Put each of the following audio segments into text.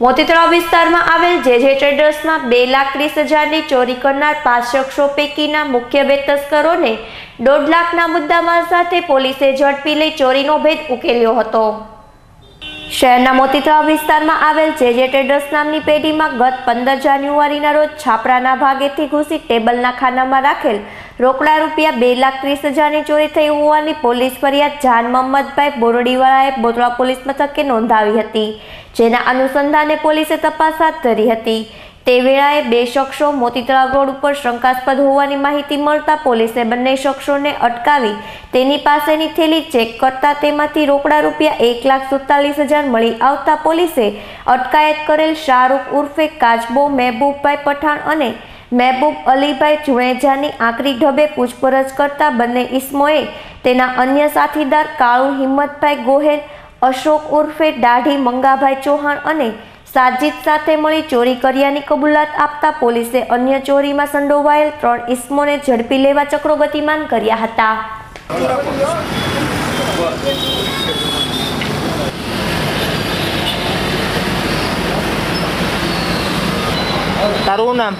મોતીતળાવ વિસ્તારમાં આવેલ જે જે ટ્રેડર્સમાં બે લાખ ત્રીસ હજારની ચોરી કરનાર પાંચ શખ્સો પૈકીના મુખ્ય બે તસ્કરોને દોઢ લાખના મુદ્દામાલ સાથે પોલીસે ઝડપી લઈ ચોરીનો ભેદ ઉકેલ્યો હતો. શહેરના મોતીતળાવ વિસ્તારમાં આવેલ જે જે ટ્રેડર્સ નામની પેઢીમાં ગત પંદર જાન્યુઆરીના રોજ છાપરાના ભાગેથી ઘૂસી ટેબલના ખાનામાં રાખેલ રોકડા રૂપિયા બે લાખ ત્રીસ હજારની ચોરી થઈ હોવાની પોલીસ ફરિયાદ જાન મહમ્મદભાઈ બોરડીવાળાએ બોતળા પોલીસ મથકે નોંધાવી હતી, જેના અનુસંધાને પોલીસે તપાસ હાથ ધરી હતી. તે વેળાએ બે શખ્સો મોતી તળાવ રોડ ઉપર શંકાસ્પદ હોવાની માહિતી મળતા પોલીસે બંને શખ્સોને અટકાવી તેની પાસેની થેલી ચેક કરતા તેમાંથી રોકડા રૂપિયા એક લાખ સુડતાલીસ હજાર મળી આવતા પોલીસે અટકાયત કરેલ શાહરૂખ ઉર્ફે કાચબો મહેબૂબભાઈ પઠાણ અને મહેબૂબ અલીભાઈ જુણેજાની આકરી ઢબે પૂછપરછ કરતા બંને ઇસમોએ તેના અન્ય સાથીદાર કાળુ હિંમતભાઈ ગોહેલ, અશોક ઉર્ફે દાઢી મંગાભાઈ ચૌહાણ અને સાજિદ સાથે મળી ચોરી કર્યાની કબૂલાત આપતા પોલીસે અન્ય ચોરીમાં સંડોવાયેલ ત્રણ ઇસમોને ઝડપી લેવા ચક્રો ગતિમાન કર્યા હતા. તારું નામ?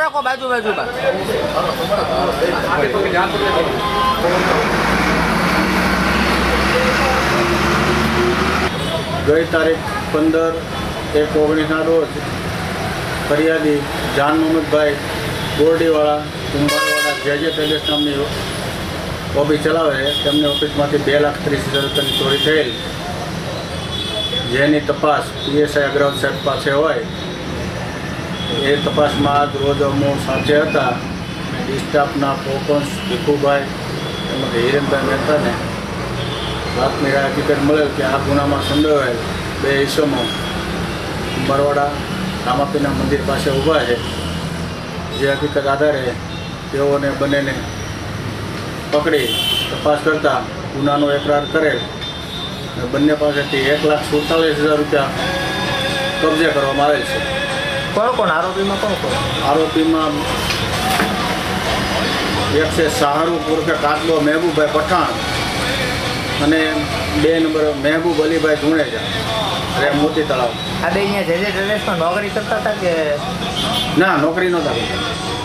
રાખો બાજુ બાજુમાં ગઈ તારીખ પંદર એક ઓગણીસના રોજ ફરિયાદી જાન મોહમ્મદભાઈ બોરડીવાળા કુંભારવાળા જે જે પેલેસ નામની ઓફિસ ચલાવે છે, તેમની ઓફિસમાંથી બે લાખ ત્રીસ હજાર રૂપિયાની ચોરી થયેલ. જેની તપાસ પીએસઆઈ અગ્રવાલ સાહેબ પાસે હોય, એ તપાસમાં રોજ અમો સાથે હતા. ડિસ્ટાફના પોપન્સ ભીખુભાઈ તેમજ હિરેનભાઈ મહેતાને બાતમી હકીકત મળેલ કે આ ગુનામાં સંડોવાયેલ બે ઈસમો બરવાડા રામાપીના મંદિર પાસે ઊભા છે. જે હકીકત આધારે તેઓને બંનેને પકડી તપાસ કરતા ગુનાનો એકરાર કરેલ બંને પાસેથી એક લાખ સુડતાલીસ હજાર રૂપિયા કબજે કરવામાં આવેલ છે. કોણ કોણ? આરોપીમાં કોણ કોણ? આરોપીમાં એક છે શાહરૂખ ઉર્ફે કાટલો મહેબૂબભાઈ પઠાણ અને બે નંબર મહેબૂબ અલીભાઈ ધુણેજા રે મોતી તળાવ. આ બે અહીંયા જે જે ટ્રેડર્સમાં નોકરી કરતા હતા કે ના નોકરી નહોતા કરતા.